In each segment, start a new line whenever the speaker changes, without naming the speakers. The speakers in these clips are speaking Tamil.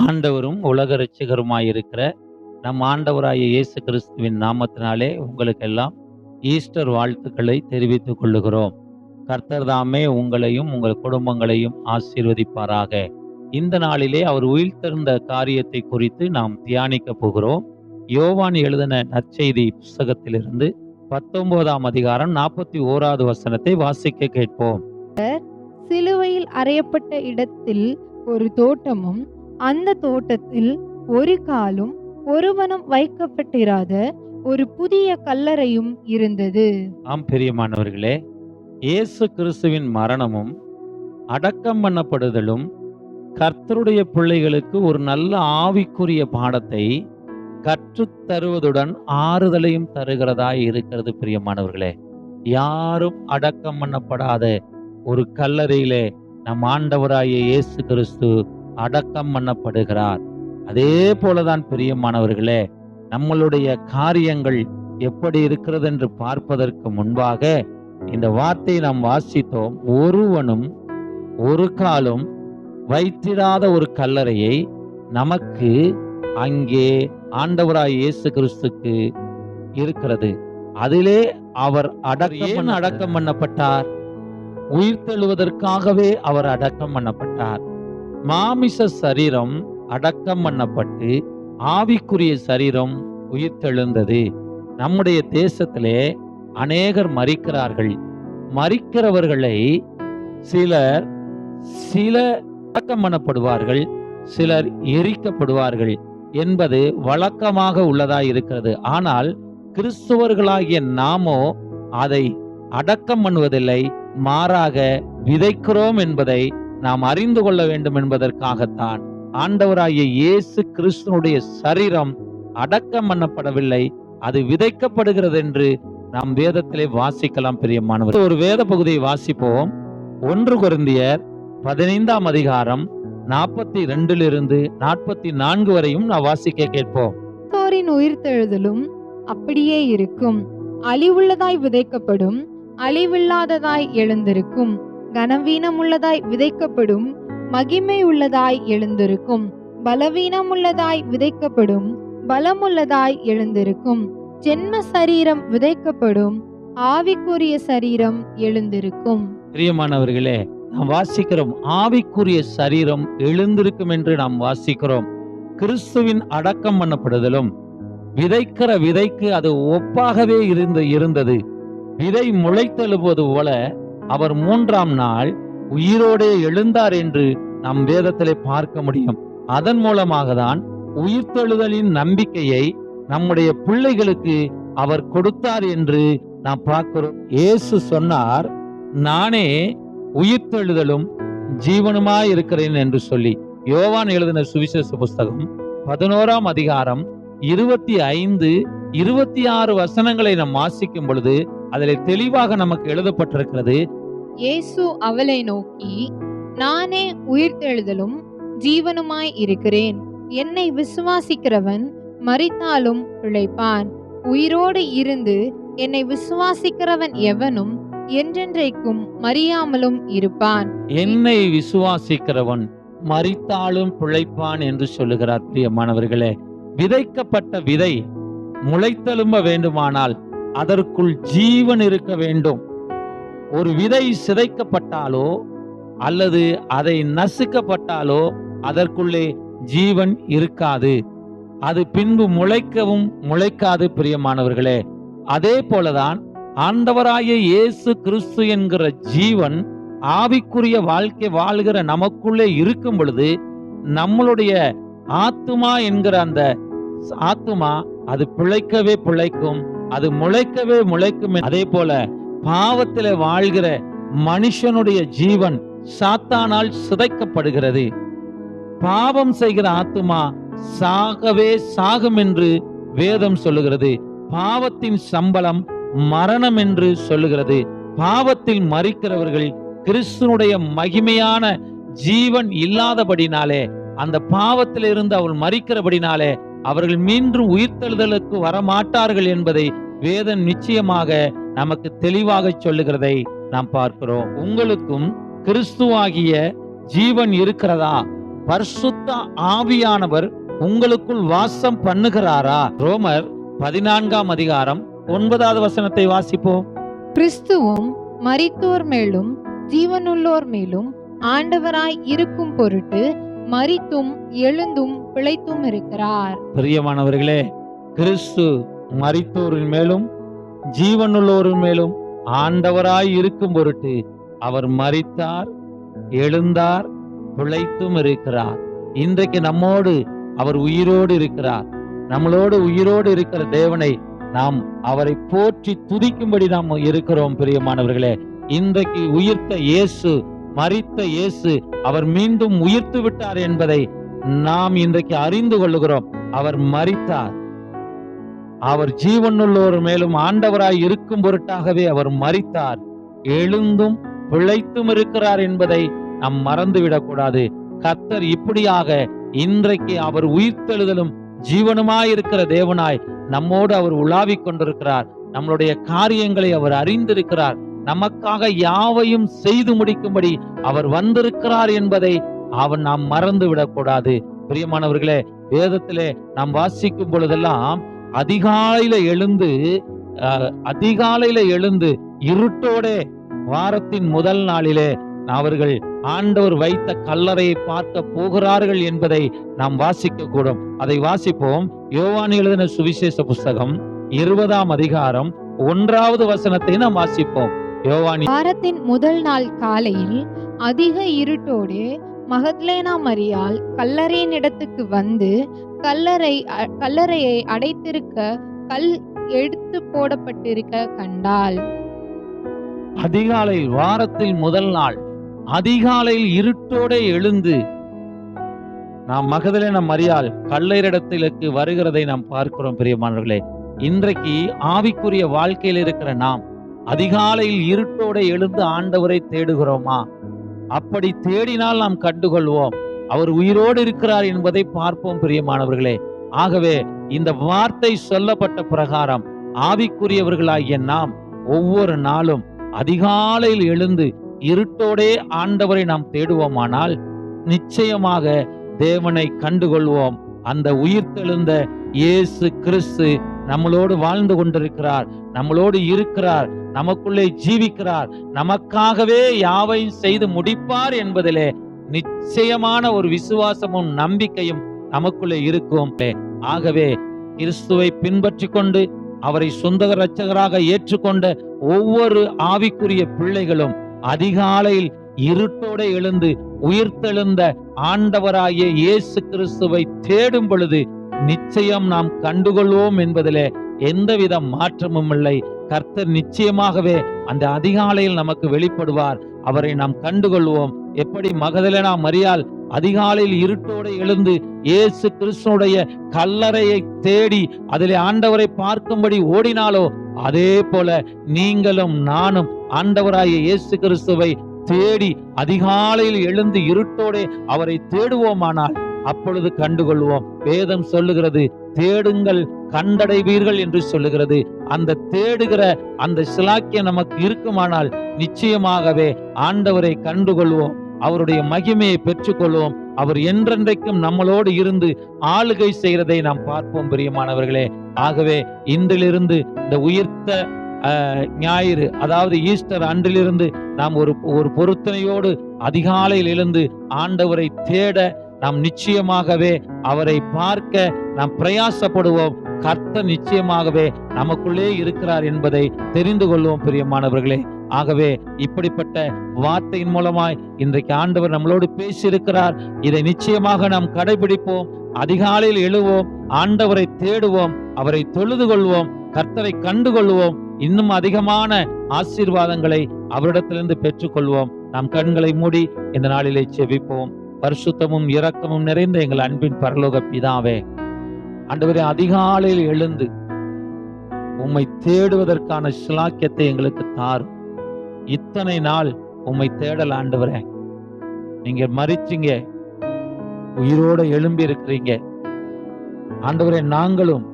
ஆண்டவரும் உலக இருக்கிற நம் ஆண்டவராய இயேசு கிறிஸ்துவின் நாமத்தினாலே உங்களுக்கெல்லாம் ஈஸ்டர் வாழ்த்துக்களை தெரிவித்துக் கொள்ளுகிறோம். கர்த்தர் தாமே உங்களையும் உங்கள் குடும்பங்களையும் ஆசீர்வதிப்பாராக. இந்த நாளிலே அவர் உயிர்த்தெழுந்த காரியத்தை குறித்து நாம் தியானிக்க போகிறோம். யோவான் எழுதின நற்செய்தி புஸ்தகத்திலிருந்து பத்தொன்பதாம் அதிகாரம் நாற்பத்தி ஓராவது வசனத்தை வாசிக்க கேட்போம்.
சிலுவையில் அறையப்பட்ட இடத்தில் ஒரு தோட்டமும் அந்த தோட்டத்தில் ஒரு காலும் ஒருவனும் வைக்கப்பட்டிராத ஒரு புதிய கல்லறையும் இருந்தது.
ஆம் பிரியமானவர்களே இயேசு கிறிஸ்துவின் மரணமும் அடக்கம் பண்ணப்படுதலும் கர்த்தருடைய பிள்ளைகளுக்கு ஒரு நல்ல ஆவிக்குரிய பாடத்தை கற்றுத் தருவதுடன் ஆறுதலையும் தருகிறதாய் இருக்கிறது பிரியமானவர்களே. யாரும் அடக்கம் பண்ணப்படாத ஒரு கல்லறையிலே நம் ஆண்டவராகிய இயேசு கிறிஸ்து அடக்கம் பண்ணப்படுகிறார். அதே போலதான் பிரியமானவர்களே நம்மளுடைய காரியங்கள் எப்படி இருக்கிறது என்று பார்ப்பதற்கு முன்பாக இந்த வார்த்தையை நாம் வாசித்தோம். ஒருவனும் ஒரு காலும் வைத்திராத ஒரு கல்லறையை நமக்கு அங்கே ஆண்டவராய் இயேசு கிறிஸ்துக்கு இருக்கிறது. அதிலே அவர் அடக்கம் அடக்கம் பண்ணப்பட்டார்? உயிர்த்தெழுவதற்காகவே அவர் அடக்கம் பண்ணப்பட்டார். மாமிச சரீரம் அடக்கம் பண்ணப்பட்டு ஆவிக்குரிய சரீரம் உயிர்த்தெழுந்தது. நம்முடைய தேசத்திலே அநேகர் மறிக்கிறார்கள். மறிக்கிறவர்களை சிலர் சில அடக்கம் பண்ணப்படுவார்கள் சிலர் எரிக்கப்படுவார்கள் என்பது வழக்கமாக உள்ளதா இருக்கிறது. ஆனால் கிறிஸ்துவர்களாகிய நாமோ அதை அடக்கம் பண்ணுவதில்லை மாறாக விதைக்கிறோம் என்பதை நாம் அறிந்து கொள்ள வேண்டும் என்பதற்காகத்தான் ஆண்டவராகிய இயேசு கிறிஸ்துனுடைய சரீரம் அடக்கம் பண்ணப்படவில்லை அது விதைக்கப்படுகிறது என்று நாம் வேதத்திலே வாசிக்கலாம் பிரியமானவர் ஒரு வேத பகுதியை வாசிப்போம். ஒன்று குருந்தியர் பதினைந்தாம் அதிகாரம் நாற்பத்தி ரெண்டிலிருந்து நாற்பத்தி நான்கு வரையும் நான் வாசிக்க கேட்போம்.
கிறிஸ்தோரின் உயிர்த்தெழுதலும் அப்படியே இருக்கும். அழிவுள்ளதாய் விதைக்கப்படும் அழிவில்லாததாய் எழுந்திருக்கும். கனவீனமுள்ளதாய் விதைக்கப்படும் மகிமை உள்ளதாய் எழுந்திருக்கும். பலவீனமுள்ளதாய் விதைக்கப்படும் பலமுள்ளதாய் எழுந்திருக்கும். ஜென்ம சரீரம் விதைக்கப்படும் ஆவிக்குரிய சரீரம் எழுந்திருக்கும்.
பிரியமானவர்களே நாம் வாசிக்கிறோம் ஆவிக்குரிய சரீரம் எழுந்திருக்கும் என்று நாம் வாசிக்கிறோம். கிறிஸ்துவின் அடக்கம் பண்ணப்படுதலும் விதைக்கிற விதைக்கு அது ஒப்பாகவே இருந்து இருந்தது. விதை முளைத்தெழுவது போல அவர் மூன்றாம் நாள் உயிரோடே எழுந்தார் என்று நம் வேதத்திலே பார்க்க முடியும். அதன் மூலமாக தான் உயிர்த்தெழுதலின் நம்பிக்கையை நம்முடைய பிள்ளைகளுக்கு அவர் கொடுத்தார் என்று நாம் பார்க்கிறோம். இயேசு சொன்னார் நானே உயிர்த்தெழுதலும் ஜீவனுமாய் இருக்கிறேன் என்று சொல்லி. யோவான் எழுதின சுவிசேஷ புஸ்தகம் பதினோராம் அதிகாரம் இருபத்தி ஐந்து இருபத்தி ஆறு வசனங்களை நாம் வாசிக்கும் பொழுது அதில் தெளிவாக நமக்கு எழுதப்பட்டிருக்கிறது
இயேசு அவளை நோக்கி நானே உயிர்த்தெழுதலும் ஜீவனுமாய் இருக்கிறேன். என்னை விசுவாசிக்கிறவன் மறித்தாலும் பிழைப்பான். உயிரோடு இருந்து என்னை விசுவாசிக்கிறவன் எவனும் என்றென்றைக்கும் மறியாமலும் இருப்பான்.
என்னை விசுவாசிக்கிறவன் மறித்தாலும் பிழைப்பான் என்று சொல்லுகிறார். பிரியமானவர்களே விதைக்கப்பட்ட விதை முளைத்தெழும்ப வேண்டுமானால் அதற்குள் ஜீவன் இருக்க வேண்டும். ஒரு விதை சிதைக்கப்பட்டாலோ அல்லது அதை நசுக்கப்பட்டாலோ அதற்குள்ளே ஜீவன் இருக்காது. அது பின்பு முளைக்கவும் முளைக்காது பிரியமானவர்களே. அதே போலதான் ஆண்டவராய இயேசு கிறிஸ்து என்கிற ஜீவன் ஆவிக்குரிய வாழ்க்கை வாழ்கிற நமக்குள்ளே இருக்கும் பொழுது நம்மளுடைய ஆத்துமா என்கிற அந்த ஆத்துமா அது பிழைக்கவே பிழைக்கும் அது முளைக்கவே முளைக்கும். அதே போல பாவத்தில வாழ்கிற மனுஷனுடைய ஜீவன் சாத்தானால் சிதைக்கப்படுகிறது. பாவம் செய்கிற ஆத்துமா சாகவே சாகும் என்று வேதம் சொல்லுகிறது. பாவத்தின் சம்பளம் மரணம் என்று சொல்லுகிறது. பாவத்தில் மறிக்கிறவர்கள் கிறிஸ்துனுடைய மகிமையான ஜீவன் இல்லாதபடினாலே அந்த பாவத்திலிருந்து அவள் மறிக்கிறபடினாலே அவர்கள் மீண்டும் உயிர்த்தெழுதலுக்கு வரமாட்டார்கள் என்பதை வேதம் நிச்சயமாக நமக்கு தெளிவாக சொல்லுகிறதை நாம் பார்க்கிறோம். உங்களுக்கும் கிறிஸ்துவாகிய ஜீவன் இருக்கிறதா? பரிசுத்த ஆவியானவர் உங்களுக்குள் வாசம் பண்ணுகிறாரா? ரோமர் பதினான்காம் அதிகாரம் ஒன்பதாவது வசனத்தை வாசிப்போம்.
கிறிஸ்துவும் மரித்தோர் மேலும் ஜீவனுள்ளோர் மேலும் ஆண்டவராய் இருக்கும் பொருட்டு மரித்தும் எழுந்தும் பிழைத்தும் இருக்கிறார்.
பிரியமானவர்களே கிறிஸ்து மரித்தோரின் மேலும் ஜீவனுள்ளோரும் மேலும் ஆண்டவராய் இருக்கும் பொருட்டு அவர் மறித்தார் எழுந்தார் பிழைத்தும் இருக்கிறார். இன்றைக்கு நம்மோடு அவர் உயிரோடு இருக்கிறார். நம்மளோடு உயிரோடு இருக்கிற தேவனை நாம் அவரை போற்றி துதிக்கும்படி நாம் இருக்கிறோம் பிரியமானவர்களே. இன்றைக்கு உயிர்த்த இயேசு மறித்த இயேசு அவர் மீண்டும் உயிர்த்து விட்டார் என்பதை நாம் இன்றைக்கு அறிந்து கொள்ளுகிறோம். அவர் மறித்தார் அவர் ஜீவனுள்ளோர் மேலும் ஆண்டவராய் இருக்கும் பொருட்டாகவே அவர் மறித்தார் எழுந்தும் பிழைத்தும் இருக்கிறார் என்பதை நாம் மறந்துவிடக் கூடாது கத்தர் இப்படியாக இன்றைக்கு அவர் உயிர்த்தெழுதலும் ஜீவனுமாயிருக்கிற தேவனாய் நம்மோடு அவர் உலாவிக் கொண்டிருக்கிறார். நம்மளுடைய காரியங்களை அவர் அறிந்திருக்கிறார். நமக்காக யாவையும் செய்து முடிக்கும்படி அவர் வந்திருக்கிறார் என்பதை அவன் நாம் மறந்து விடக்கூடாது பிரியமானவர்களே வேதத்திலே நாம் வாசிக்கும் பொழுதெல்லாம் அதிகாலையில எழுந்து அதிகாலையில எழுந்து இருட்டோடே வாரத்தின் முதல் நாளிலே அவர்கள் ஆண்டவர் வைத்த கல்லறையை பார்க்க போகிறார்கள் என்பதை நாம் வாசிக்க கூடும் அதை வாசிப்போம். யோவான் எழுதின சுவிசேஷ புஸ்தகம் இருபதாம் அதிகாரம் ஒன்றாவது வசனத்தை நாம் வாசிப்போம். யோவானி
வாரத்தின் முதல் நாள் காலையில் அதிக இருட்டோடு மகத்லேனா மரியால் கல்லறையின் இடத்துக்கு வந்து கல்லறை கல்லறையை அடைத்திருக்க கல் எடுத்து போடப்பட்டிருக்க கண்டாள்.
அதிகாலையில் வாரத்தில் முதல் நாள். அதிகாலையில் இருட்டோட எழுந்து நாம் மகதலின மரியாள் கல்லறிடத்திற்கு வருகிறதை நாம் பார்க்கிறோம் பிரியமானவர்களே. இன்றைக்கு ஆவிக்குரிய வாழ்க்கையில் இருக்கிற நாம் அதிகாலையில் இருட்டோட எழுந்து ஆண்டவரை தேடுகிறோமா? அப்படி தேடினால் நாம் கண்டுகொள்வோம். அவர் உயிரோடு இருக்கிறார் என்பதை பார்ப்போம் பிரியமானவர்களே. ஆகவே இந்த வார்த்தை சொல்லப்பட்ட பிரகாரம் ஆவிக்குரியவர்களாகிய நாம் ஒவ்வொரு நாளும் அதிகாலையில் எழுந்து இருட்டோடே ஆண்டவரை நாம் தேடுவோமானால் நிச்சயமாக தேவனை கண்டுகொள்வோம். அந்த உயிர்த்தெழுந்த இயேசு கிறிஸ்து நம்மளோடு வாழ்ந்து கொண்டிருக்கிறார் நம்மளோடு இருக்கிறார் நமக்குள்ளே ஜீவிக்கிறார் நமக்காகவே யாவையும் செய்து முடிப்பார் என்பதிலே நிச்சயமான ஒரு விசுவாசமும் நம்பிக்கையும் நமக்குள்ளே இருக்கும். ஆகவே கிறிஸ்துவை பின்பற்றி கொண்டு அவரை சொந்த இரட்சகராக ஏற்றுக்கொண்ட ஒவ்வொரு ஆவிக்குரிய பிள்ளைகளும் அதிகாலையில் இருட்டோட எழுந்து உயிர்த்தெழுந்த ஆண்டவராகிய இயேசு கிறிஸ்துவை தேடும் பொழுது நிச்சயம் நாம் கண்டுகொள்வோம் என்பதிலே எந்தவித மாற்றமும் இல்லை. கர்த்தர் நிச்சயமாகவே அந்த அதிகாலையில் நமக்கு வெளிப்படுவார். அவரை நாம் கண்டுகொள்வோம். எப்படி மகதலேனா மரியால் அதிகாலையில் இருட்டோட எழுந்து இயேசு கிறிஸ்துடைய கல்லறையை தேடி அதிலே ஆண்டவரை பார்க்கும்படி ஓடினாலோ அதே போல நீங்களும் நானும் ஆண்டவராய இயேசு கிறிஸ்துவை தேடி அதிகாலையில் எழுந்து இருட்டோடே அவரை தேடுவோமானால் அப்பொழுது கண்டுகொள்வோம். வேதம் சொல்லுகிறது தேடுங்கள் கண்டடைவீர்கள் என்று சொல்லுகிறது. அந்த தேடுகிற அந்த சிலாக்கியம் நமக்கு இருக்குமானால் நிச்சயமாகவே ஆண்டவரை கண்டுகொள்வோம். அவருடைய மகிமையை பெற்றுக்கொள்வோம். அவர் என்றென்றைக்கும் நம்மளோடு இருந்து ஆளுகை செய்கிறதை நாம் பார்ப்போம் பிரியமானவர்களே. ஆகவே இன்றிலிருந்து இந்த உயிர்த்த ஞாயிறு அதாவது ஈஸ்டர் அன்றிலிருந்து நாம் ஒரு ஒரு பொருத்தனையோடு அதிகாலையில் எழுந்து ஆண்டவரை தேட நாம் நிச்சயமாகவே அவரை பார்க்க நாம் பிரயாசப்படுவோம். கர்த்த நிச்சயமாகவே நமக்குள்ளே இருக்கிறார் என்பதை தெரிந்து கொள்வோம் பிரியமானவர்களே. ஆகவே இப்படிப்பட்ட வார்த்தையின் மூலமாய் இன்றைக்கு ஆண்டவர் நம்மளோடு பேசியிருக்கிறார். இதை நிச்சயமாக நாம் கடைபிடிப்போம். அதிகாலையில் எழுவோம். ஆண்டவரை தேடுவோம். அவரை தொழுது கொள்வோம். கர்த்தரை கண்டு கொள்வோம் இன்னும் அதிகமான ஆசீர்வாதங்களை அவரிடத்திலிருந்து பெற்றுக்கொள்வோம். நாம் கண்களை மூடி இந்த நாளிலே செவிப்போம் பரிசுத்தமும் இரக்கமும் நிறைந்த எங்கள் அன்பின் பரலோக பிதாவே ஆண்டவரே அதிகாலையில் எழுந்து உம்மை தேடுவதற்கான சிலாக்கியத்தை எங்களுக்கு தாரும். இத்தனை நாள் உம்மை தேடல் ஆண்டவரே. நீங்க மறிச்சீங்க உயிரோட எழும்பி இருக்கிறீங்க ஆண்டவரே நாங்களும்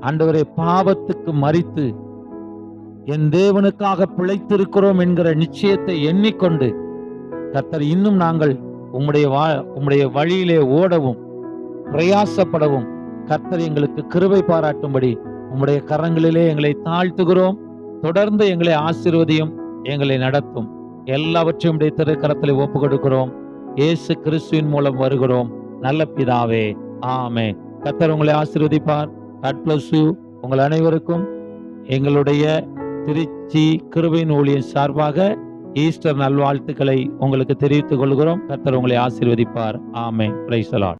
ஆண்டவரே பாவத்துக்கு மறித்து என் தேவனுக்காக பிழைத்திருக்கிறோம் என்கிற நிச்சயத்தை எண்ணிக்கொண்டு கர்த்தர் இன்னும் நாங்கள் உம்முடைய வா உம்முடைய வழியிலே ஓடவும் பிரயாசப்படவும் கர்த்தர் எங்களுக்கு கிருபை பாராட்டும்படி உம்முடைய கரங்களிலே எங்களை தாழ்த்துகிறோம். தொடர்ந்து எங்களை ஆசிர்வதியும். எங்களை நடத்தும். எல்லாவற்றையும் உடைய திருக்கரத்தில் ஒப்பு கொடுக்கிறோம் இயேசு கிறிஸ்துவின் மூலம் வருகிறோம். நல்ல பிதாவே. ஆமே கத்தர் உங்களை ஆசீர்வதிப்பார். God உங்கள் அனைவருக்கும் எங்களுடைய திருச்சி கிருபையின் ஊழியர் சார்பாக ஈஸ்டர் நல்வாழ்த்துக்களை உங்களுக்கு தெரிவித்துக் கொள்கிறோம். கத்தர் உங்களை ஆசீர்வதிப்பார். ஆமே பிரைஸ்